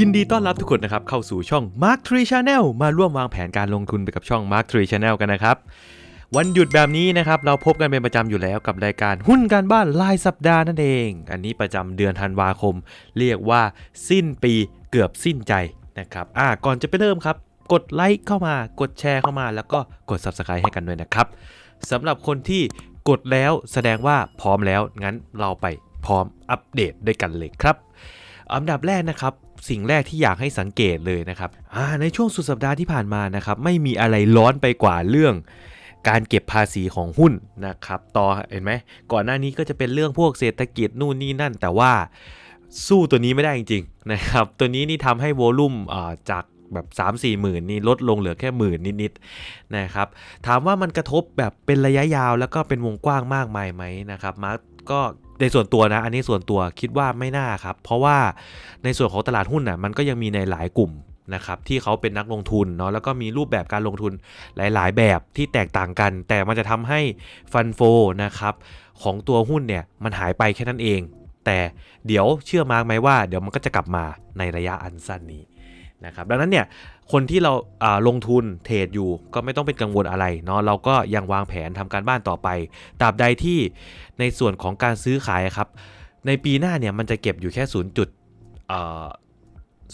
ยินดีต้อนรับทุกคนนะครับเข้าสู่ช่อง Mark Tree Channel มาร่วมวางแผนการลงทุนไปกับช่อง Mark Tree Channel กันนะครับวันหยุดแบบนี้นะครับเราพบกันเป็นประจำอยู่แล้วกับรายการหุ้นการบ้านรายสัปดาห์นั่นเอง อันนี้ประจำเดือนธันวาคม เรียกว่าสิ้นปีเกือบสิ้นใจนะครับอ่าก่อนจะไปเริ่มครับกดไลค์เข้ามากดแชร์เข้ามาแล้วก็กด Subscribe ให้กันด้วยนะครับสำหรับคนที่กดแล้วแสดงว่าพร้อมแล้วงั้นเราไปพร้อมอัปเดตด้วยกันเลยครับอันดับแรกนะครับ สิ่งแรกที่อยากให้สังเกตเลยนะครับในช่วงสุดสัปดาห์ที่ผ่านมานะครับไม่มีอะไรร้อนไปกว่าเรื่องการเก็บภาษีของหุ้นนะครับต่อเห็นไหมก่อนหน้านี้ก็จะเป็นเรื่องพวกเศรษฐกิจนู่นนี่นั่น แต่ว่าสู้ตัวนี้ไม่ได้จริงๆนะครับตัวนี้นี่ทำให้โวลุ่มจากแบบ 3 4 หมื่นนี่ลดลงเหลือแค่หมื่นนิดๆนะครับถามว่ามันกระทบแบบเป็นระยะยาวแล้วก็เป็นวงกว้างมากมายไหมนะครับมาร์ ก็ในส่วนตัวนะ อันนี้ส่วนตัวคิดว่าไม่น่าครับ เพราะว่าในส่วนของตลาดหุ้นน่ะมันก็ยังมีในหลายกลุ่มนะครับที่เขาเป็นนักลงทุนเนาะแล้วก็มีรูปแบบการลงทุนหลาย ๆ แบบที่แตกต่างกัน แต่มันจะทำให้ฟันโฟนะครับของตัวหุ้นเนี่ยมันหายไปแค่นั้นเอง แต่เดี๋ยวเชื่อมาร์กไหมว่าเดี๋ยวมันก็จะกลับมาในระยะอันสั้นนี้ นะครับดังนั้นเนี่ยคนที่เราลงทุนเทรดอยู่ก็ไม่ต้องเป็นกังวลอะไรเนาะเราก็ยังวางแผนทำการบ้านต่อไปตราบใดที่ในส่วนของการซื้อขายครับ ในปีหน้าเนี่ยมันจะเก็บอยู่แค่ 0. จุดเอ่อ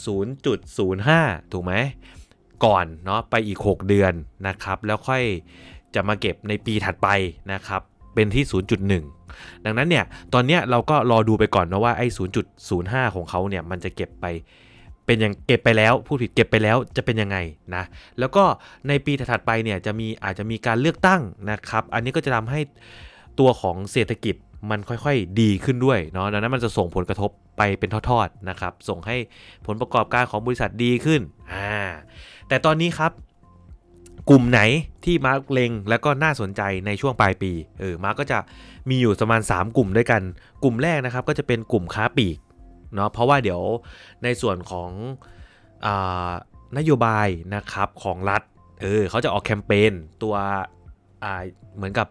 0.05ถูกไหมก่อนเนาะไปอีก 6 เดือนนะครับ แล้วค่อยจะมาเก็บในปีถัดไปนะครับ เป็นที่ 0.1 ดังนั้นเนี่ย ตอนเนี้ยเราก็รอดูไปก่อนนะว่าไอ้ 0.05 ของเขาเนี่ย มันจะเก็บไป เป็นอยังเก็บไปแล้วพูดผิดเก็บไปแล้วจะเป็นยังไงนะแล้วก็ในปีถัดไปเนี่ยจะมีอาจจะมีการเลือกตั้งนะครับ อันนี้ก็จะทำให้ตัวของเศรษฐกิจมันค่อยๆดีขึ้นด้วยเนาะดังนั้นมันจะส่งผลกระทบไปเป็นทอดๆนะครับ ส่งให้ผลประกอบการของบริษัทดีขึ้นอ่าแต่ตอนนี้ครับกลุ่มไหนที่มาร์กเลงแล้วก็น่าสนใจในช่วงปลายปี เออ มาร์กก็จะมีอยู่ประมาณ 3 กลุ่มด้วยกัน กลุ่มแรกนะครับก็จะเป็นกลุ่มค้าปลีก เนาะเพราะว่าเดี๋ยวในส่วนของอนโยบายนะครับของรัฐเออเขาจะออกแคมเปญตัวเหมือนกับ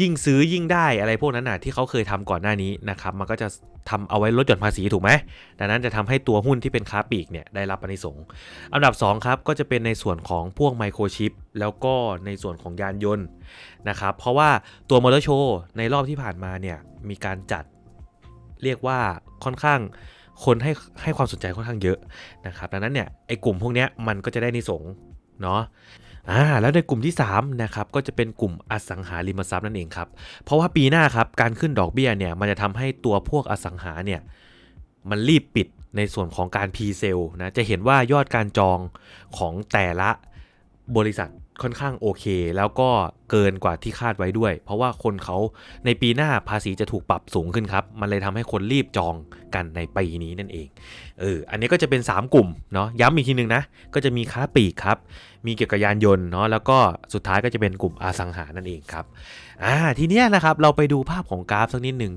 ยิ่งซื้อยิ่งได้อะไรพวกนั้นน่ะที่เขาเคยทำก่อนหน้านี้นะครับมันก็จะทำเอาไว้ลดหย่อนภาษีถูกไหมดังนั้นจะทำให้ตัวหุ้นที่เป็นค้าปลีกเนี่ยได้รับอนิสงส์อันดับ2ครับก็จะเป็นในส่วนของพวกไมโครชิปแล้วก็ในส่วนของยานยนต์นะครับเพราะว่าตัวมอเตอร์โชว์ในรอบที่ผ่านมาเนี่ยมีการจัดเรียกว่าค่อนข้าง คนให้ให้ความสนใจค่อนข้างเยอะนะครับดังนั้นเนี่ยไอ้กลุ่มพวกนี้มันก็จะได้นิสงเนาะอ่าแล้วในกลุ่มที่3นะครับก็จะเป็นกลุ่มอสังหาริมทรัพย์นั่นเองครับเพราะว่าปีหน้าครับการขึ้นดอกเบี้ยเนี่ยมันจะทำให้ตัวพวกอสังหาเนี่ยมันรีบปิดในส่วนของการ pre sale นะจะเห็นว่ายอดการจองของแต่ละ บริษัทค่อนข้างโอเค แล้วก็เกินกว่าที่คาดไว้ด้วย เพราะว่าคนเขาในปีหน้าภาษีจะถูกปรับสูงขึ้นครับ มันเลยทำให้คนรีบจองกันในปีนี้นั่นเองเอออันนี้ก็จะเป็น 3 กลุ่มเนาะย้ำอีกทีหนึงนะ ก็จะมีค้าปลีกครับ มีเกี่ยวกับยานยนต์เนาะแล้วก็สุดท้ายก็จะเป็นกลุ่มอสังหานั่นเองครับอ่าทีเนี้ยนะครับเราไปดูภาพของกราฟสักนิดหนึ่ง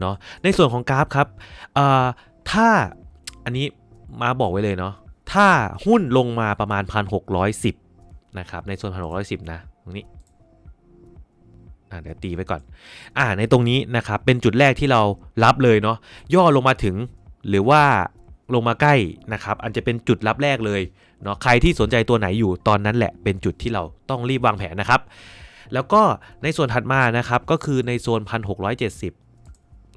เนาะในส่วนของกราฟครับเอ่อถ้าอันนี้มาบอกไว้เลยเนาะถ้าหุ้นลงมาประมาณ 1,610 นะครับในส่วน1,610นะตรงนี้อ่าเดี๋ยวตีไว้ก่อนอ่าในตรงนี้นะครับเป็นจุดแรกที่เรารับเลยเนาะย่อลงมาถึงหรือว่าลงมาใกล้นะครับอันจะเป็นจุดรับแรกเลยเนาะใครที่สนใจตัวไหนอยู่ตอนนั้นแหละเป็นจุดที่เราต้องรีบวางแผนนะครับ แล้วก็ในส่วนถัดมานะครับก็คือในโซน 1670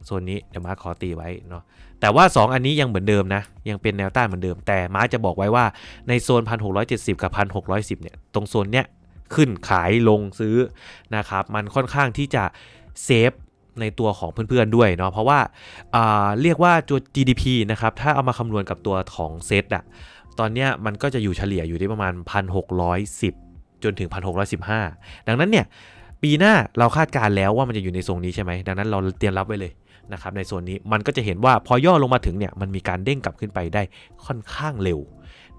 โซนนี้เดี๋ยวม้าขอตีไว้เนาะแต่ว่า 2 อันนี้ยังเหมือนเดิมนะ ยังเป็นแนวต้านเหมือนเดิม แต่ม้าจะบอกไว้ว่าในโซน 1670 กับ 1610 เนี่ย ตรงโซนเนี้ยขึ้นขายลงซื้อนะครับ มันค่อนข้างที่จะเซฟในตัวของเพื่อนๆด้วยเนาะเพราะว่าอ่าเรียกว่าตัว GDP นะครับ ถ้าเอามาคำนวณกับตัวของเซตอะตอนเนี้ยมันก็จะอยู่เฉลี่ยอยู่ที่ประมาณ 1,610 จนถึง 1,615 ดังนั้นเนี่ยปีหน้าเราคาดการแล้วว่ามันจะอยู่ในทรงนี้ใช่ไหมดังนั้นเราเตรียมรับไว้เลย นะครับในโซนนี้มันก็จะเห็นว่าพอย่อลงมาถึงเนี่ยมันมีการเด้งกลับขึ้นไปได้ค่อนข้างเร็ว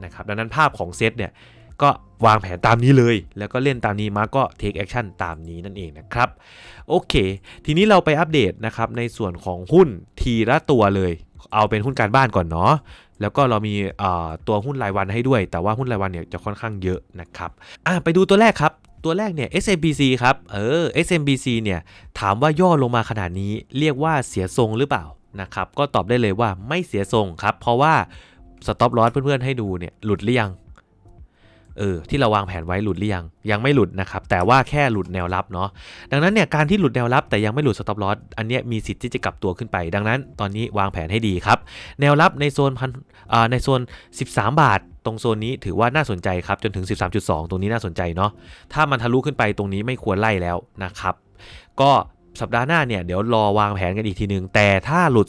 นะครับดังนั้นภาพของเซตเนี่ยก็วางแผนตามนี้เลย แล้วก็เล่นตามนี้มาก็ take action ตามนี้นั่นเองนะครับ โอเค ทีนี้เราไปอัปเดตนะครับในส่วนของหุ้นทีละตัวเลย เอาเป็นหุ้นการบ้านก่อนเนาะแล้วก็เรามีตัวหุ้นรายวันให้ด้วย แต่ว่าหุ้นรายวันเนี่ยจะค่อนข้างเยอะนะครับไปดูตัวแรกครับ ตัวแรกเนี่ย SMBC ครับ เออ SMBC เนี่ยถามว่าย่อลงมาขนาดนี้เรียกว่าเสียทรงหรือเปล่านะครับ ก็ตอบได้เลยว่าไม่เสียทรงครับ เพราะว่าสต็อปลอสเพื่อนๆให้ดูเนี่ยหลุดหรือยัง เออที่เราวางแผนไว้หลุดหรือยัง ยังไม่หลุดนะครับ แต่ว่าแค่หลุดแนวรับเนาะ ดังนั้นเนี่ยการที่หลุดแนวรับแต่ยังไม่หลุดสต็อปลอสอันเนี้ยมีสิทธิ์ที่จะกลับตัวขึ้นไป ดังนั้นตอนนี้วางแผนให้ดีครับ แนวรับในโซนพันอ่าในโซน 13 บาท ตรงโซนนี้ถือว่าน่าสนใจครับจนถึง 13.2 ตรงนี้น่าสนใจเนาะถ้ามันทะลุขึ้นไปตรงนี้ไม่ควรไล่แล้วนะครับ ก็สัปดาห์หน้าเนี่ยเดี๋ยวรอวางแผนกันอีกทีนึง แต่ถ้าหลุด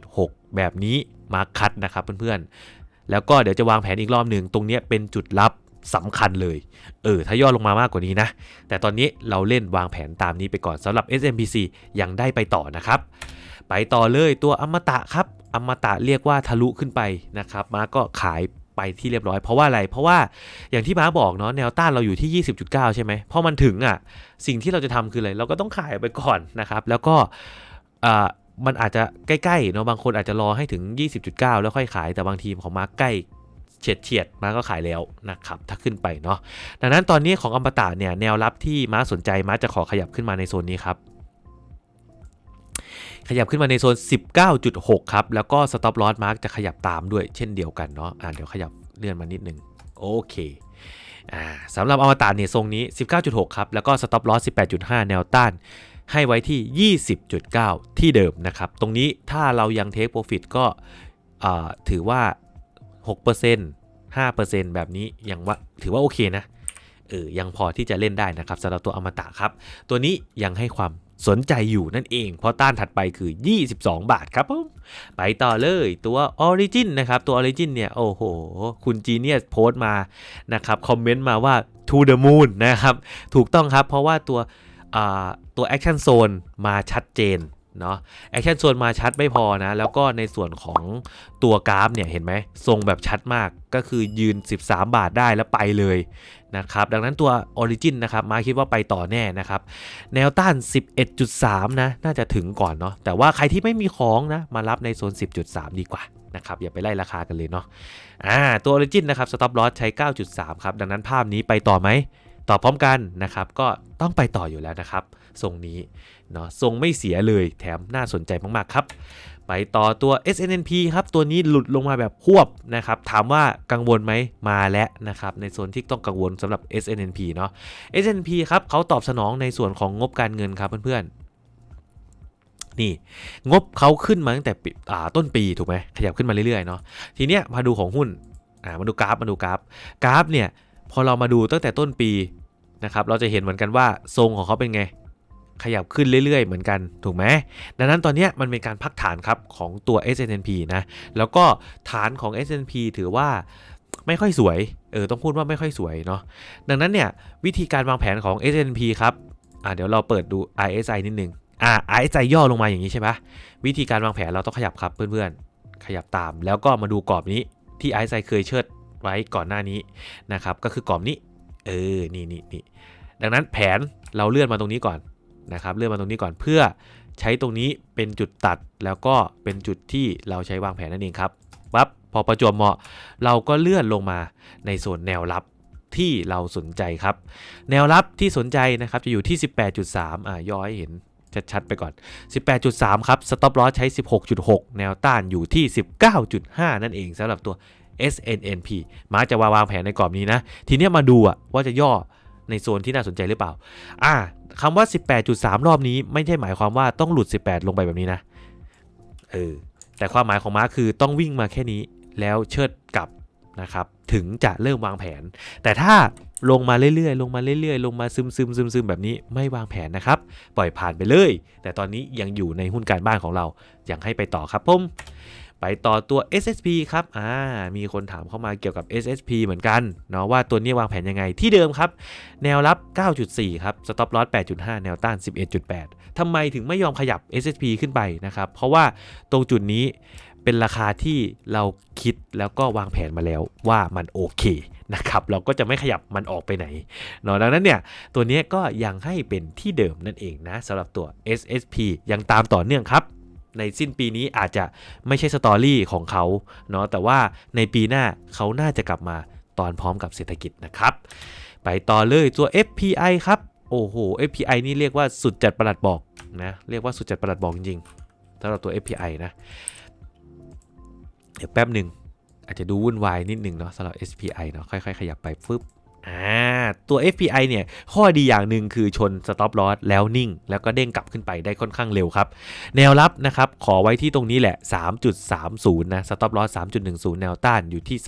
12.6 แบบนี้มาคัดนะครับเพื่อนๆ แล้วก็เดี๋ยวจะวางแผนอีกรอบหนึ่งตรงนี้เป็นจุดลับสำคัญเลย เออ ถ้าย่อลงมามากกว่านี้นะ แต่ตอนนี้เราเล่นวางแผนตามนี้ไปก่อนสำหรับ SMPC ยังได้ไปต่อนะครับ ไปต่อเลยตัวอมตะครับ อมตะเรียกว่าทะลุขึ้นไปนะครับ มาก็ขาย ไปที่เรียบร้อยเพราะว่าอะไร เพราะว่าอย่างที่ม้าบอกเนาะแนวต้านเราอยู่ที่ 20.9 ใช่ไหมพอมันถึงอะสิ่งที่เราจะทำคืออะไรเราก็ต้องขายไปก่อนนะครับ แล้วก็มันอาจจะใกล้ๆเนาะบางคนอาจจะรอให้ถึง 20.9 แล้วค่อยขายแต่บางทีมของมาร์กใกล้เฉียดเฉียดๆมาก็ขายแล้วนะครับถ้าขึ้นไปเนาะดังนั้นตอนนี้ของอมตะเนี่ยแนวรับที่ม้าสนใจม้าจะขอขยับขึ้นมาในโซนนี้ครับ ขยับขึ้นมาในโซน 19.6 ครับ แล้วก็ stop loss mark จะขยับตามด้วยเช่นเดียวกันเนาะอ่าเดี๋ยวขยับเลื่อนมานิดนึง โอเคอ่าสำหรับอมตะเนี่ยทรงนี้ 19.6 ครับ แล้วก็ stop loss 18.5 แนวต้านให้ไว้ที่ 20.9 ที่เดิมนะครับ ตรงนี้ถ้าเรายัง take profit ก็อ่าถือว่า 6% 5%แบบนี้ยังว่าถือว่าโอเคนะเออยังพอที่จะเล่นได้นะครับสำหรับตัวอมตะครับ ตัวนี้ยังให้ความ สนใจอยู่นั่นเอง เพราะต้านถัดไปคือ 22 บาทครับผมไปต่อเลยตัว Origin นะครับ ตัว Origin เนี่ย โอ้โห คุณจีเนียสโพสต์มานะครับคอมเมนต์มาว่า to the moon นะครับ ถูกต้องครับเพราะว่าตัวตัวแอคชั่นโซนมาชัดเจน เนาะ Action Zone มาชัดไม่พอนะ แล้วก็ในส่วนของตัวกราฟเนี่ย เห็นไหมทรงแบบชัดมากก็คือยืน 13 บาทได้แล้วไปเลยนะครับ ดังนั้นตัว Origin นะครับ มาคิดว่าไปต่อแน่นะครับ แนวต้าน 11.3 นะ น่าจะถึงก่อนเนาะแต่ว่าใครที่ไม่มีของนะ มารับในโซน 10.3 ดีกว่านะครับอย่าไปไล่ราคากันเลยเนาะอ่าตัว Origin นะครับ Stop Loss ใช้ 9.3 ครับ ดังนั้นภาพนี้ไปต่อไหมต่อพร้อมกันนะครับ ก็ต้องไปต่ออยู่แล้วนะครับ ทรงนี้เนาะทรงไม่เสียเลยแถมน่าสนใจมากๆครับ ไปต่อตัว SNNP ครับ ตัวนี้หลุดลงมาแบบพวบนะครับ ถามว่ากังวลไหมมาแล้วนะครับ ในโซนที่ต้องกังวลสำหรับ SNNP เนาะ SNP ครับเขาตอบสนองในส่วนของงบการเงินครับเพื่อนๆนี่งบเขาขึ้นมาตั้งแต่ต้นปีถูกไหมขยับขึ้นมาเรื่อยๆเนาะทีเนี้ยมาดูของหุ้นอ่ามาดูกราฟมาดูกราฟกราฟเนี่ยพอเรามาดูตั้งแต่ต้นปีนะครับเราจะเห็นเหมือนกันว่าทรงของเขาเป็นไง ขยับขึ้นเรื่อย ๆ เหมือนกันถูกไหมดังนั้นตอนนี้มันเป็นการพักฐานครับของตัว S&P นะแล้วก็ฐานของ S&P ถือว่าไม่ค่อยสวยเออต้องพูดว่าไม่ค่อยสวยเนาะดังนั้นเนี่ยวิธีการวางแผนของ S&P ครับอ่าเดี๋ยวเราเปิดดู RSI นิดนึงอ่า RSI ย่อลงมาอย่างนี้ใช่ปะวิธีการวางแผนเราต้องขยับครับเพื่อนๆ ขยับตาม แล้วก็มาดูกรอบนี้ที่ RSI เคยเชิดไว้ก่อนหน้านี้นะครับก็คือกรอบนี้เออนี่นี่นี่ดังนั้นแผนเราเลื่อนมาตรงนี้ก่อน นะครับเลื่อนมาตรงนี้ก่อนเพื่อใช้ตรงนี้เป็นจุดตัดแล้วก็เป็นจุดที่เราใช้วางแผนนั่นเองครับปั๊บพอประจวบเหมาะ เราก็เลื่อนลงมาในส่วนแนวรับที่เราสนใจครับ แนวรับที่สนใจนะครับจะอยู่ที่ 18.3 อ่าย่อให้เห็นชัดๆไปก่อน 18.3 ครับ stop loss ใช้ 16.6 แนวต้านอยู่ที่ 19.5 นั่นเองสำหรับตัว SNNP มาจะวางแผนในกรอบนี้นะ ทีนี้มาดูว่าจะย่อ ในโซนที่น่าสนใจหรือเปล่า อ่าคำว่า 18.3 รอบนี้ไม่ใช่หมายความว่าต้องหลุด 18 ลงไปแบบนี้นะ เออ แต่ความหมายของม้าคือต้องวิ่งมาแค่นี้แล้วเชิดกลับนะครับ ถึงจะเริ่มวางแผน แต่ถ้าลงมาเรื่อยๆ ลงมาเรื่อยๆ ลงมาซึมซึมซึมซึมแบบนี้ไม่วางแผนนะครับ ปล่อยผ่านไปเลย แต่ตอนนี้ยังอยู่ในหุ้นการบ้านของเรา ยังให้ไปต่อครับผม ไปต่อตัว SSP ครับ อ่า มีคนถามเข้ามาเกี่ยวกับ SSP เหมือนกันเนาะว่าตัวนี้วางแผนยังไง ที่เดิมครับ แนวรับ 9.4 ครับ stop loss 8.5 แนวต้าน 11.8ทำไมถึงไม่ยอมขยับ SSP ขึ้นไปนะครับ เพราะว่าตรงจุดนี้เป็นราคาที่เราคิดแล้วก็วางแผนมาแล้วว่ามันโอเคนะครับ เราก็จะไม่ขยับมันออกไปไหนเนาะดังนั้นเนี่ย ตัวนี้ก็ยังให้เป็นที่เดิมนั่นเองนะสำหรับตัว SSP ยังตามต่อเนื่องครับ ในสิ้นปีนี้อาจจะไม่ใช่สตอรี่ของเขาเนาะแต่ว่าในปีหน้าเขาน่าจะกลับมาตอนพร้อมกับเศรษฐกิจนะครับ ไปต่อเลยตัว FPI ครับ โอ้โห FPI นี่เรียกว่าสุดจัดประหลัดบอกนะเรียกว่าสุดจัดประหลัดบอกจริงๆสำหรับตัว FPI นะ เดี๋ยวแป๊บหนึ่งอาจจะดูวุ่นวายนิดหนึ่งเนาะสำหรับ SPI เนาะค่อยๆ ขยับไปฟึบ อ่าตัว FPI เนี่ยข้อดีอย่างหนึ่งคือชน stop loss แล้วนิ่ง แล้วก็เด้งกลับขึ้นไปได้ค่อนข้างเร็วครับ แนวรับนะครับขอไว้ที่ตรงนี้แหละ 3.30 นะ stop loss 3.10 แนวต้านอยู่ที่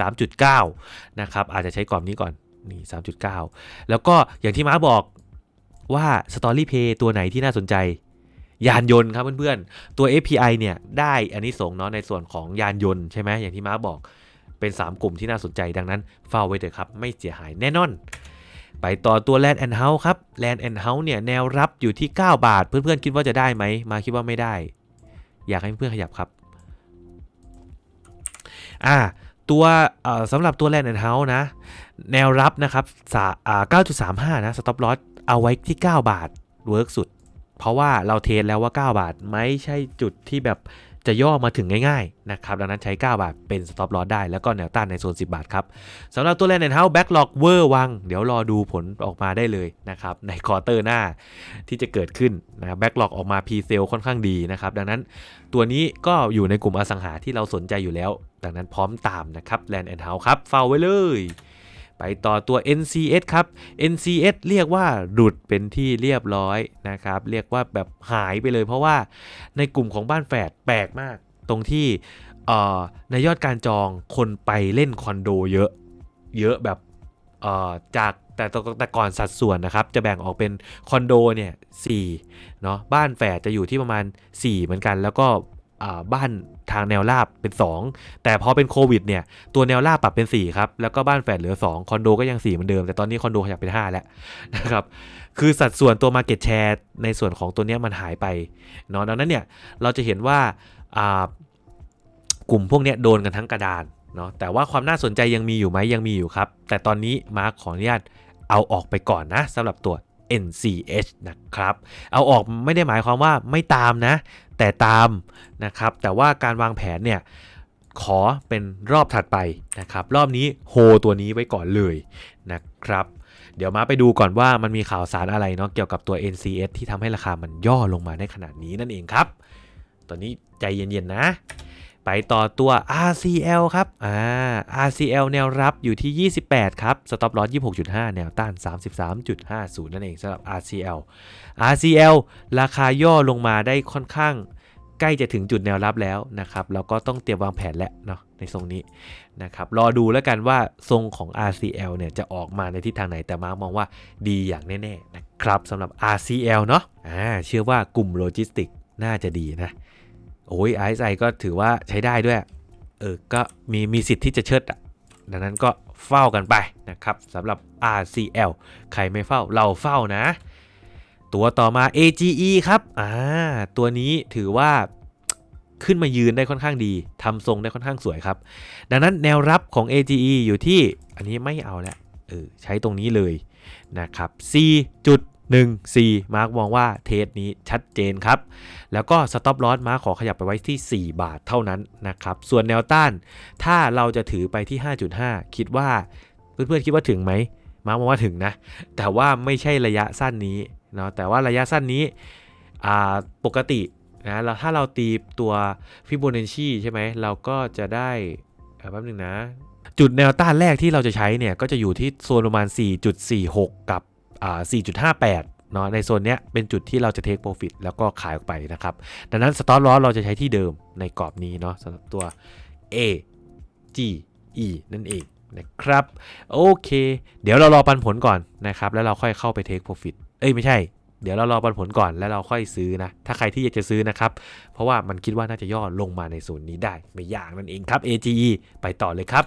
3.9 นะครับอาจจะใช้กรอบนี้ก่อนนี่ 3.9 แล้วก็อย่างที่ม้าบอกว่า Story Pay ตัวไหนที่น่าสนใจยานยนต์ครับเพื่อนๆ ตัว API เนี่ยได้อันนี้ส่งเนาะในส่วนของยานยนต์ใช่ไหมอย่างที่ม้าบอก เป็น 3 กลุ่มที่น่าสนใจดังนั้นเฝ้าไว้เถอะครับ ไม่เสียหายแน่นอน ไปต่อตัว Land and House ครับ Land and House เนี่ยแนวรับอยู่ที่ 9 บาท เพื่อนๆคิดว่าจะได้ไหมมาคิดว่าไม่ได้ อยากให้เพื่อนขยับครับอ่าตัวสำหรับตัว Land and House นะ แนวรับนะครับสาอ่า9.35 นะ stop loss เอาไว้ที่ 9 บาทเวิร์กสุด เพราะว่าเราเทสแล้วว่า 9 บาท ไม่ใช่จุดที่แบบ จะย่อมาถึงง่ายๆนะครับดังนั้นใช้ 9 บาทเป็น stop loss ได้แล้วก็แนวต้านในโซน 10 บาทครับสำหรับตัวแลนด์เฮาส์แบ็กหลอกเวอร์วัง เดี๋ยวรอดูผลออกมาได้เลยนะครับในคอเตอร์หน้าที่จะเกิดขึ้นนะแบ็กหลอกออกมาพีเซลค่อนข้างดีนะครับดังนั้นตัวนี้ก็อยู่ในกลุ่มอสังหาที่เราสนใจอยู่แล้ว ดังนั้นพร้อมตามนะครับแลนด์เฮาส์ครับเฝ้าไว้เลย ไปต่อตัว NCS ครับ NCS เรียกว่าหลุดเป็นที่เรียบร้อยนะครับ เรียกว่าแบบหายไปเลย เพราะว่าในกลุ่มของบ้านแฝดแปลกมาก ตรงที่ในยอดการจองคนไปเล่นคอนโดเยอะ เยอะแบบจากแต่แต่ก่อนสัดส่วนนะครับ จะแบ่งออกเป็นคอนโดเนี่ย4เนาะบ้านแฝดจะอยู่ที่ประมาณ 4 เหมือนกัน แล้วก็บ้าน ทางแนวราบเป็น 2 แต่พอเป็นโควิดเนี่ยตัวแนวราบปรับเป็น4ครับแล้วก็บ้านแฝดเหลือ 2 คอนโดก็ยัง 4 เหมือนเดิม แต่ตอนนี้คอนโดขยับเป็น 5 แล้วนะครับคือสัดส่วนตัว Market Share ในส่วนของตัวนี้มันหายไปเนาะดังนั้นเนี่ยเราจะเห็นว่ากลุ่มพวกนี้โดนกันทั้งกระดานเนาะแต่ว่าความน่าสนใจยังมีอยู่ไหมยังมีอยู่ครับ แต่ตอนนี้มาร์คขออนุญาตเอาออกไปก่อนนะสำหรับตัว NCH นะครับ เอาออกไม่ได้หมายความว่าไม่ตามนะ แต่ตามนะครับ แต่ว่าการวางแผนเนี่ยขอเป็นรอบถัดไปนะครับ รอบนี้โฮตัวนี้ไว้ก่อนเลยนะครับ เดี๋ยวมาไปดูก่อนว่ามันมีข่าวสารอะไรเนาะเกี่ยวกับตัว NCS ที่ทำให้ราคามันย่อลงมาได้ขนาดนี้นั่นเองครับ ตอนนี้ใจเย็นๆนะ ไปต่อตัว RCL ครับอ่า RCL แนวรับอยู่ที่ 28 ครับ stop loss 26.5 แนวต้าน 33.50 นั่นเองสำหรับ RCL RCL ราคาย่อลงมาได้ค่อนข้างใกล้จะถึงจุดแนวรับแล้วนะครับเราก็ต้องเตรียมวางแผนแล้วเนาะในทรงนี้นะครับรอดูแล้วกันว่าทรงของ RCL เนี่ยจะออกมาในทิศทางไหนแต่มาร์กมองว่าดีอย่างแน่ๆนะครับสำหรับ RCL เนาะอ่าเชื่อว่ากลุ่มโลจิสติกน่าจะดีนะ โอ้ยไอซ์ไอก็ถือว่าใช้ได้ด้วย เออ ก็มีมีสิทธิ์ที่จะเชิดอะ ดังนั้นก็เฝ้ากันไปนะครับสำหรับ RCL ใครไม่เฝ้าเราเฝ้านะ ตัวต่อมา AGE ครับ อ่า ตัวนี้ถือว่าขึ้นมายืนได้ค่อนข้างดีทำทรงได้ค่อนข้างสวยครับ ดังนั้นแนวรับของ AGE อยู่ที่ อันนี้ไม่เอาแล้ว เออ ใช้ตรงนี้เลยนะครับ C จุด 1 4มาร์กมองว่าเทสนี้ชัดเจนครับ แล้วก็สต็อปลอสมาร์กขอขยับไปไว้ที่ 4 บาทเท่านั้นนะครับ ส่วนแนวต้าน ถ้าเราจะถือไปที่ 5.5 คิดว่าเพื่อนๆคิดว่าถึงไหมมาร์กมองว่าถึงนะ แต่ว่าไม่ใช่ระยะสั้นนี้เนาะแต่ว่าระยะสั้นนี้ปกตินะเราถ้าเราตีตัวฟิโบนัชชีใช่ไหมเราก็จะได้แป๊บนึงนะ จุดแนวต้านแรกที่เราจะใช้เนี่ย ก็จะอยู่ที่โซนประมาณ 4.46 กับ 4.58เนาะในโซนเนี้ยเป็นจุดที่เราจะเทคโปรฟิตแล้วก็ขายออกไปนะครับ ดังนั้นสต็อปลอสเราจะใช้ที่เดิมในกรอบนี้เนาะสำหรับตัว A G E นั่นเองนะครับ โอเค เดี๋ยวเรารอปันผลก่อนนะครับ แล้วเราค่อยเข้าไปเทคโปรฟิตเอ้ยไม่ใช่ เดี๋ยวเรารอปันผลก่อนแล้วเราค่อยซื้อนะ ถ้าใครที่อยากจะซื้อนะครับ เพราะว่ามันคิดว่าน่าจะย่อลงมาในโซนนี้ได้ ไม่ยากนั่นเองครับ AGE ไปต่อเลยครับ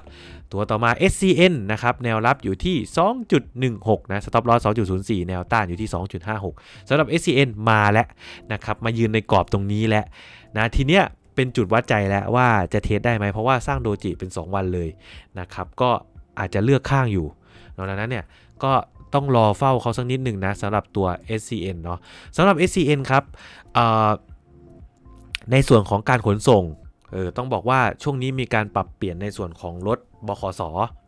ตัวต่อมา SCN นะครับ แนวรับอยู่ที่ 2.16 นะ stop loss 2.04 แนวต้านอยู่ที่ 2.56สำหรับ SCN มาแล้วนะครับ มายืนในกรอบตรงนี้แล้วนะทีเนี้ยเป็นจุดวัดใจแล้วว่าจะเทสได้ไหมเพราะว่าสร้างโดจิเป็น 2 วันเลยนะครับก็อาจจะเลือกข้างอยู่ดังนั้นเนี่ยก็ ต้องรอเฝ้าเขาสักนิดหนึ่งนะสำหรับตัว SCN เนาะสำหรับ SCN ครับในส่วนของการขนส่งเออต้องบอกว่าช่วงนี้มีการปรับเปลี่ยนในส่วนของรถบขส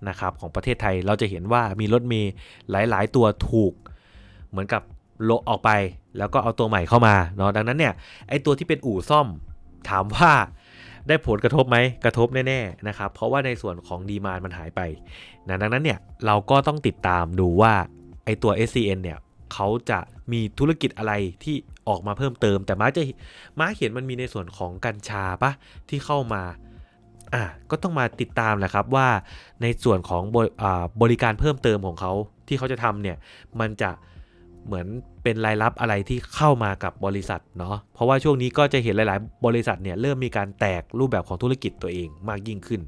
นะครับของประเทศไทยเราจะเห็นว่ามีรถเมย์หลาย ๆ ตัวถูก เหมือนกับโลออกไปแล้วก็เอาตัวใหม่เข้ามาเนาะดังนั้นเนี่ยไอตัวที่เป็นอู่ซ่อมถามว่า ได้ผลกระทบไหมกระทบแน่ๆนะครับเพราะว่าในส่วนของดีมานมันหายไปนะดังนั้นเนี่ยเราก็ต้องติดตามดูว่าไอตัว SCN เนี่ยเขาจะมีธุรกิจอะไรที่ออกมาเพิ่มเติม แต่มาจะมาเห็นมันมีในส่วนของกัญชาปะที่เข้ามาอะก็ต้องมาติดตามแหละครับว่าในส่วนของบอบริการเพิ่มเติมของเขาที่เขาจะทำเนี่ยมันจะเหมือน เป็นรายรับอะไรที่เข้ามากับบริษัทเนาะเพราะว่าช่วงนี้ก็จะเห็นหลาย ๆ บริษัทเนี่ยเริ่มมีการแตกรูปแบบของธุรกิจตัวเองมากยิ่งขึ้น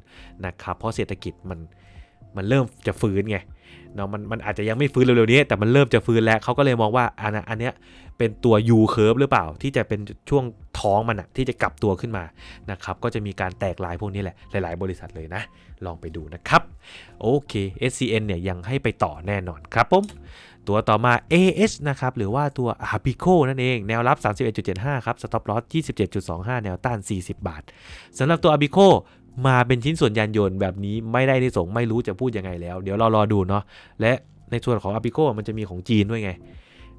นะครับเพราะเศรษฐกิจมันมันเริ่มจะฟื้นไงเนาะมันมันอาจจะยังไม่ฟื้นเร็วๆนี้ แต่มันเริ่มจะฟื้นแล้วเขาก็เลยมองว่าอันอันเนี้ย เป็นตัว U curve หรือเปล่า ที่จะเป็นช่วงท้องมันอะที่จะกลับตัวขึ้นมานะครับก็จะมีการแตกลายพวกนี้แหละหลาย ๆ บริษัทเลยนะ ลองไปดูนะครับ โอเค SCN เนี่ยยังให้ไปต่อแน่นอนครับผมตัวต่อมา AH นะครับ หรือว่าตัว Apico นั่นเอง แนวรับ 31.75 ครับ Stop Loss 27.25 แนวต้าน 40 บาทสำหรับตัว Apico มาเป็นชิ้นส่วนยานยนต์แบบนี้ไม่ได้ที่ส่งไม่รู้จะพูดยังไงแล้ว เดี๋ยวเรารอดูเนาะและในส่วนของ Apico มันจะมีของจีนด้วยไง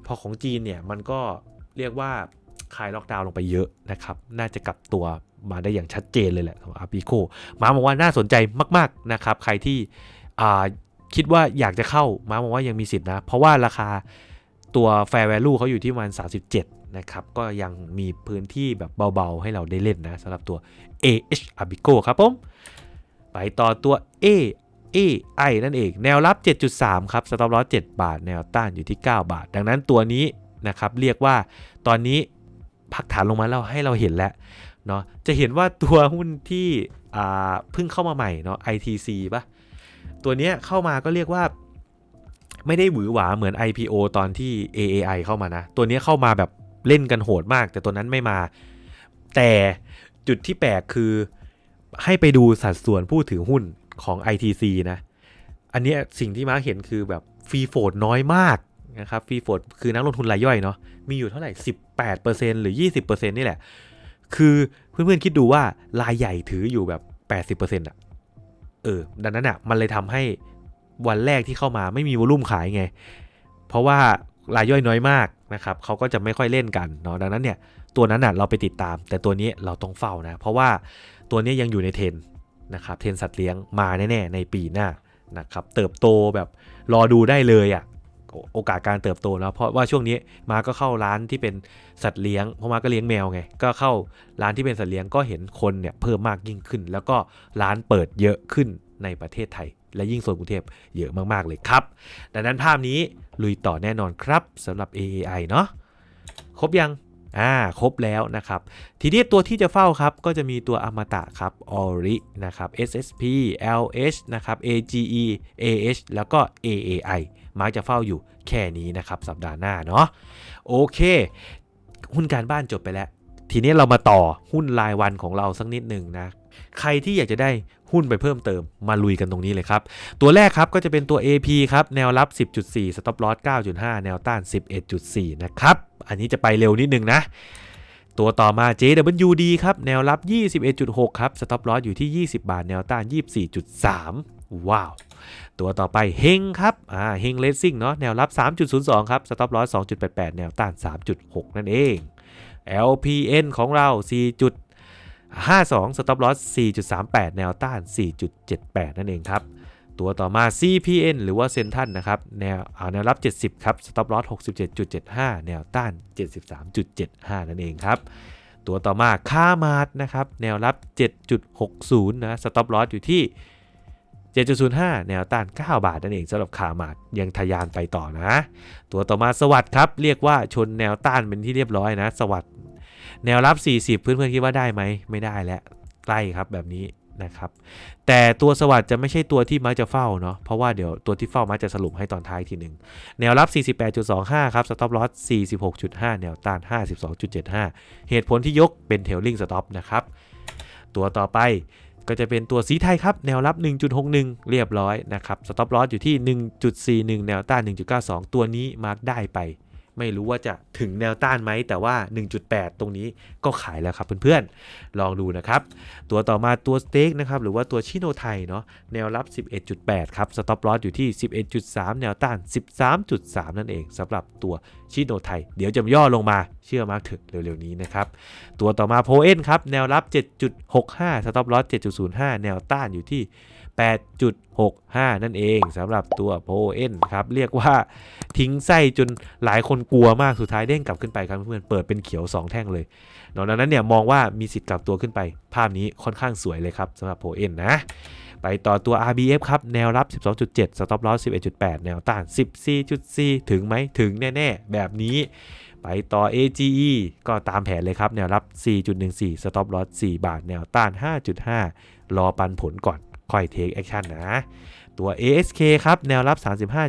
พอของจีนเนี่ยมันก็เรียกว่าคลายล็อกดาวน์ลงไปเยอะนะครับ น่าจะกลับตัวมาได้อย่างชัดเจนเลยแหละของ Apico มาบอกว่าน่าสนใจมากๆนะครับ ใครที่คิดว่าอยากจะเข้ามาบอกว่ายังมีสิทธินะ เพราะว่าราคาตัว Fair Value เขาอยู่ที่ประมาณ 37 นะครับ ก็ยังมีพื้นที่แบบเบาๆ ให้เราได้เล่นนะสำหรับตัว AH Abico ครับผม ไปต่อตัว A A I นั่นเอง แนวรับ 7.3 ครับ stop loss 7 บาท แนวต้านอยู่ที่ 9 บาท ดังนั้นตัวนี้นะครับเรียกว่าตอนนี้พักฐานลงมาแล้วให้เราเห็นแล้วเนาะจะเห็นว่าตัวหุ้นที่เพิ่งเข้ามาใหม่เนาะ ITC ปะตัวเนี้ยเข้ามาก็เรียกว่าไม่ได้หวือหวาเหมือน IPO ตอนที่ AAI เข้ามานะ ตัวนี้เข้ามาแบบเล่นกันโหดมาก แต่ตัวนั้นไม่มา แต่จุดที่แปลกคือให้ไปดูสัดส่วนผู้ถือหุ้น ของ ITC นะ อันนี้สิ่งที่มาเห็นคือแบบฟรีโฟดน้อยมากนะครับฟรีโฟดคือนักลงทุนรายย่อยเนาะมีอยู่เท่าไหร่ 18%หรือ 20%นี่แหละ คือเพื่อนๆคิดดูว่ารายใหญ่ถืออยู่แบบ 80%อะเออดังนั้นอะมันเลยทำให้วันแรกที่เข้ามาไม่มีวอลุ่มขายไง เพราะว่ารายย่อยน้อยมากนะครับเขาก็จะไม่ค่อยเล่นกันเนาะดังนั้นเนี่ยตัวนั้นอะเราไปติดตาม แต่ตัวนี้เราต้องเฝ้านะ เพราะว่าตัวนี้ยังอยู่ในเทรน นะครับเทรนสัตว์เลี้ยงมาแน่ๆในปีหน้านะครับเติบโตแบบรอดูได้เลยอะโอโอกาสการเติบโตแล้วเพราะว่าช่วงนี้มาก็เข้าร้านที่เป็นสัตว์เลี้ยงเพราะมาก็เลี้ยงแมวไงก็เข้าร้านที่เป็นสัตว์เลี้ยงก็เห็นคนเนี่ยเพิ่มมากยิ่งขึ้น แล้วก็ร้านเปิดเยอะขึ้นในประเทศไทย และยิ่งโซนกรุงเทพเยอะมากๆเลยครับ ดังนั้นภาพนี้ลุยต่อแน่นอนครับสำหรับ AAI เนาะครบยัง อ่าครบแล้วนะครับ ทีนี้ตัวที่จะเฝ้าครับก็จะมีตัวอมตะครับ Ori นะครับ SSP LH นะครับ AGE AH แล้วก็ AAI มาร์กจะเฝ้าอยู่แค่นี้นะครับสัปดาห์หน้าเนาะโอเค หุ้นการบ้านจบไปแล้ว ทีนี้เรามาต่อหุ้นรายวันของเราสักนิดหนึ่งนะ ใครที่อยากจะได้ หุ้นไปเพิ่มเติมมาลุยกันตรงนี้เลยครับ ตัวแรกครับก็จะเป็นตัว AP ครับ แนวรับ 10.4 stop loss 9.5 แนวต้าน 11.4 นะครับ อันนี้จะไปเร็วนิดนึงนะตัวต่อมา JWD ครับ แนวรับ 21.6 ครับ stop loss อยู่ที่ 20 บาท แนวต้าน 24.3 ว้าว ตัวต่อไปเฮงครับ อ่า เฮงเลสซิ่งเนาะ แนวรับ 3.02 ครับ stop loss 2.88 แนวต้าน 3.6 นั่นเอง LPN ของเรา 52 stop loss 4.38 แนวต้าน 4.78 นั่นเองครับ ตัวต่อมา CPN หรือว่าเซนทันนะครับ แนวอ่าแนวรับ 70 ครับ stop loss 67.75 แนวต้าน 73.75 นั่นเองครับ ตัวต่อมาค่ามาดนะครับ แนวรับ 7.60 นะ stop loss อยู่ที่ 7.05 แนวต้าน 9 บาทนั่นเองสำหรับขามาดยังทะยานไปต่อนะ ตัวต่อมาสวัสด์ครับ เรียกว่าชนแนวต้านเป็นที่เรียบร้อยนะ สวัสด์ แนวรับ 40 เพื่อนๆคิดว่าได้ไหมไม่ได้แล้วใกล้ครับแบบนี้นะครับ แต่ตัวสวัสด์จะไม่ใช่ตัวที่มักจะเฝ้าเนาะเพราะว่าเดี๋ยวตัวที่เฝ้ามักจะสรุปให้ตอนท้ายทีหนึ่งแนวรับ 48.25 ครับ stop loss 46.5 แนวต้าน 52.75 เหตุผลที่ยกเป็น tailing stop นะครับ ตัวต่อไปก็จะเป็นตัวสีไทยครับ แนวรับ 1.61 เรียบร้อยนะครับ stop loss อยู่ที่ 1.41 แนวต้าน 1.92 ตัวนี้มาร์กได้ไป ไม่รู้ว่าจะถึงแนวต้านไหม แต่ว่า 1.8 ตรงนี้ก็ขายแล้วครับเพื่อนๆ ลองดูนะครับ ตัวต่อมาตัวสเต็กนะครับ หรือว่าตัวชิโนไทยเนาะ แนวรับ 11.8 ครับ สต็อปลอสอยู่ที่ 11.3 แนวต้าน 13.3 นั่นเองสำหรับตัวชิโนไทย เดี๋ยวจะย่อลงมา เชื่อมากถึงเร็วๆนี้นะครับ ตัวต่อมาโพเอ็นครับ แนวรับ 7.65 สต็อปลอส7.05 แนวต้านอยู่ที่ 8.65 นั่นเองสำหรับตัวโพเอ็นครับ เรียกว่าทิ้งไส้จนหลายคนกลัวมากสุดท้ายเด้งกลับขึ้นไปครับเพื่อนเปิดเป็นเขียว 2 แท่งเลยนอกจากนั้นเนี่ยมองว่ามีสิทธิ์กลับตัวขึ้นไป ภาพนี้ค่อนข้างสวยเลยครับสำหรับโพเอ็นนะ ไปต่อตัว RBF ครับ แนวรับ 12.7 Stop Loss 11.8 แนวต้าน 14.4 ถึงไหมถึงแน่ ๆ แบบนี้ไปต่อ AGE ก็ตามแผนเลยครับ แนวรับ 4.14 Stop Loss 4 บาท แนวต้าน 5.5 รอปันผลก่อน ค่อย Take Action นะ ตัว ASK ครับ แนวรับ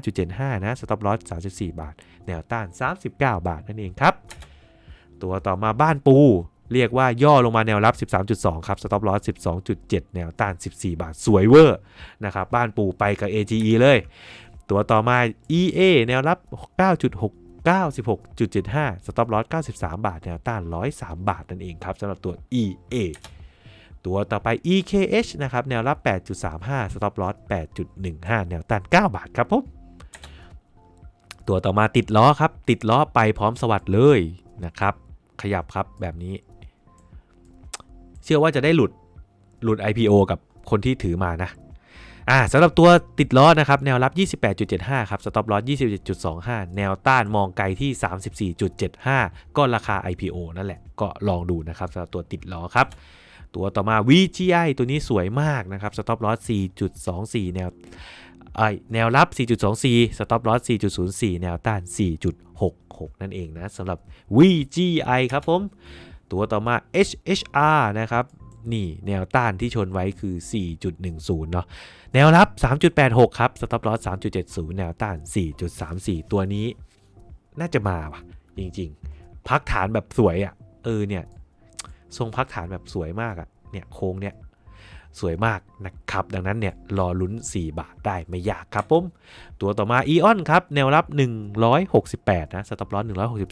35.75 นะ Stop Loss 34 บาท แนวต้าน 39 บาทนั่นเองครับ ตัวต่อมาบ้านปูเรียกว่าย่อลงมาแนวรับ 13.2 ครับ Stop Loss 12.7 แนวต้าน 14 บาท สวยเวอร์นะครับ บ้านปูไปกับ AGE เลย ตัวต่อมา EA แนวรับ 9.6 96.75 Stop Loss 93 บาท แนวต้าน 103 บาทนั่นเองครับสำหรับตัว EA ตัวต่อไป EKH นะครับ แนวรับ 8.35 Stop Loss 8.15 แนวต้าน 9 บาทครับผม ตัวต่อมาติดล้อครับ ติดล้อไปพร้อมสวัสด์เลยนะครับ ขยับครับแบบนี้ เชื่อว่าจะได้หลุด หลุด IPO กับคนที่ถือมานะอ่าสำหรับตัวติดล้อนะครับ แนวรับ 28.75 ครับสต็อปลอส27.25 แนวต้านมองไกลที่ 34.75 ก็ราคา IPO นั่นแหละ ก็ลองดูนะครับสำหรับตัวติดล้อครับ ตัวต่อมา VGI ตัวนี้สวยมากนะครับสต็อปลอส4.24 แนวไอแนวรับ 4.24สต็อปลอส4.04 แนวต้าน 4.66 นั่นเองนะสำหรับ VGI ครับผม ตัวต่อมา HHR นะครับนี่แนวต้านที่ชนไว้คือ 4.10 เนาะ แนวรับ 3.86 ครับ Stop Loss 3.70 แนวต้าน 4.34 ตัวนี้ น่าจะมาว่ะ จริง ๆ พักฐานแบบสวยอะ่ะ เออเนี่ย ทรงพักฐานแบบสวยมากอะ่ะเนี่ยโค้งเนี่ยสวยมากนะครับ ดังนั้นเนี่ยรอลุ้น 4 บาทได้ไม่ยากครับผม ตัวต่อมา EON ครับ แนวรับ 168 นะ Stop Loss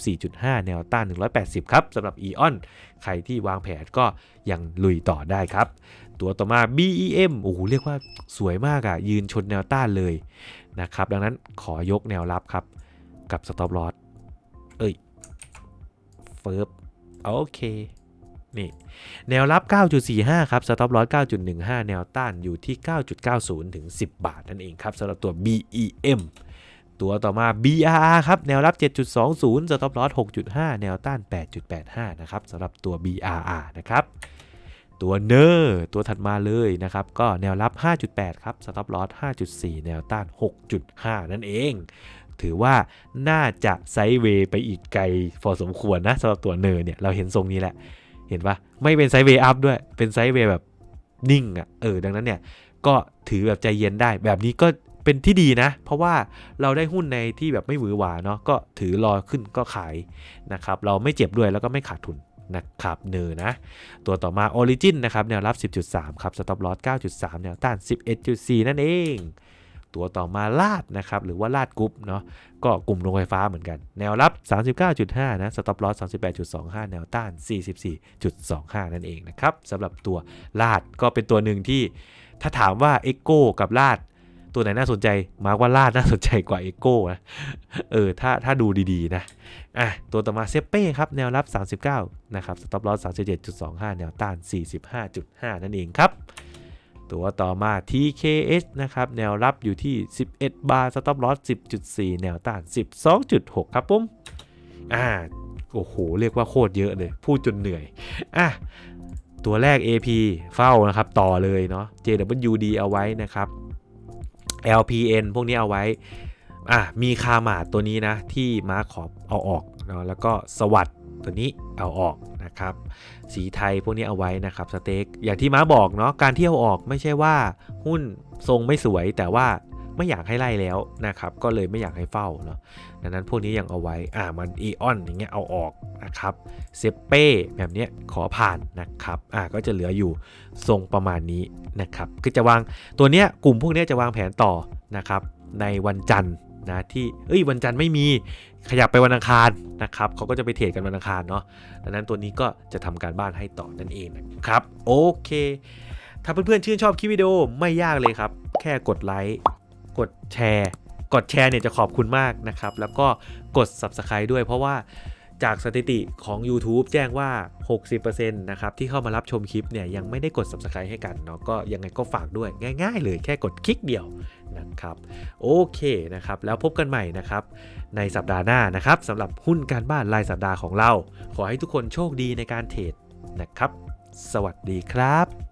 164.5 แนวต้าน 180 ครับสำหรับ EON ใครที่วางแผนก็ยังลุยต่อได้ครับ ตัวต่อมา BEM โอ้โหเรียกว่าสวยมากอะ่ะ ยืนชนแนวต้านเลยนะครับ ดังนั้นขอยกแนวรับครับ กับ Stop Loss เอ้ยเฟิร์บโอเค นี่แนวรับ 9.45 ครับ Stop Loss 9.15 แนวต้านอยู่ที่ 9.90 ถึง 10 บาท นั่นเองครับสำหรับตัว BEM ตัวต่อมา BRR ครับ แนวรับ 7.20 Stop Loss 6.5 แนวต้าน 8.85 นะครับสำหรับตัว BRR นะครับ ตัวเนอร์ตัวถัดมาเลยนะครับ ก็แนวรับ 5.8 ครับ Stop Loss 5.4 แนวต้าน 6.5 นั่นเอง ถือว่าน่าจะไซด์เวย์ไปอีกไกลพอสมควรนะสำหรับตัวเนอร์เนี่ย เราเห็นทรงนี้แหละ เห็นปะไม่เป็นไซด์เวย์อัพด้วย เป็นไซด์เวย์แบบนิ่งอะ่ะ เออ ดังนั้นเนี่ย ก็ถือแบบใจเย็นได้ แบบนี้ก็เป็นที่ดีนะ เพราะว่าเราได้หุ้นในที่แบบไม่หวือหวาเนาะ ก็ถือรอขึ้นก็ขายนะครับ เราไม่เจ็บด้วยแล้วก็ไม่ขาดทุนนะครับเนอนะ ตัวต่อมา Origin นะครับแนวรับ 10.3 ครับ Stop Loss 9.3 แนวต้าน 11.4 นั่นเอง ตัวต่อมาลาดนะครับหรือว่าลาดกรุ๊ปเนาะก็กลุ่มโรงไฟฟ้าเหมือนกัน แนวรับ 39.5 นะ Stop Loss 38.25 แนวต้าน 44.25 นั่นเองนะครับสำหรับตัวลาดก็เป็นตัวหนึ่งที่ถ้าถามว่า Echo กับลาด ตัวไหนน่าสนใจ มาร์กว่าลาดน่าสนใจกว่า Echo นะเออถ้าถ้าดูดีๆนะอะตัวต่อมาเซเป้ครับ แนวรับ 39 นะครับ Stop Loss 37.25 แนวต้าน 45.5 นั่นเองครับ ตัวต่อมา TKH นะครับ แนวรับอยู่ที่ 11 บาท Stop Loss 10.4 แนวต้าน 12.6 ครับผมอ่า โอ้โห เรียกว่าโคตรเยอะเลย พูดจนเหนื่อย อะ ตัวแรก AP เฝ้านะครับ ต่อเลยเนาะ JWD เอาไว้นะครับ LPN พวกนี้เอาไว้ อะ มีคาหมาดตัวนี้นะ ที่มาขอบเอาออกเนาะแล้วก็สวัสดตัวนี้เอาออก นะครับ สีไทยพวกนี้เอาไว้นะครับสเต็กอย่างที่ม้าบอกเนาะการเที่เอาออกไม่ใช่ว่าหุ้นทรงไม่สวยแต่ว่าไม่อยากให้ไล่แล้วนะครับ ก็เลยไม่อยากให้เฝ้าเนาะดังนั้นพวกนี้ยังเอาไว้อ่ามันอีออนอย่างเงี้ยเอาออกนะครับเซเป้แบบเนี้ยขอผ่านนะครับอ่าก็จะเหลืออยู่ทรงประมาณนี้นะครับคือจะวางตัวเนี้ยกลุ่มพวกเนี้ยจะวางแผนต่อนะครับในวันจันทร์ นะที่เอ้ยวันจันทร์ไม่มีขยับไปวันอังคารนะครับเขาก็จะไปเทรดกันวันอังคารเนาะดังนั้นตัวนี้ก็จะทำการบ้านให้ต่อนั่นเองนะครับโอเค ถ้าเพื่อนๆชื่นชอบคลิปวิดีโอไม่ยากเลยครับ แค่กดไลค์กดแชร์ กดแชร์เนี่ยจะขอบคุณมากนะครับแล้วก็กด Subscribe ด้วยเพราะว่า จากสถิติของ YouTube แจ้งว่า 60%นะครับที่เข้ามารับชมคลิปเนี่ยยังไม่ได้กด Subscribe ให้กันเนาะก็ยังไงก็ฝากด้วยง่ายๆเลยแค่กดคลิกเดียวนะครับโอเคนะครับแล้วพบกันใหม่นะครับในสัปดาห์หน้านะครับสำหรับหุ้นการบ้านรายสัปดาห์ของเรา ขอให้ทุกคนโชคดีในการเทรดนะครับ สวัสดีครับ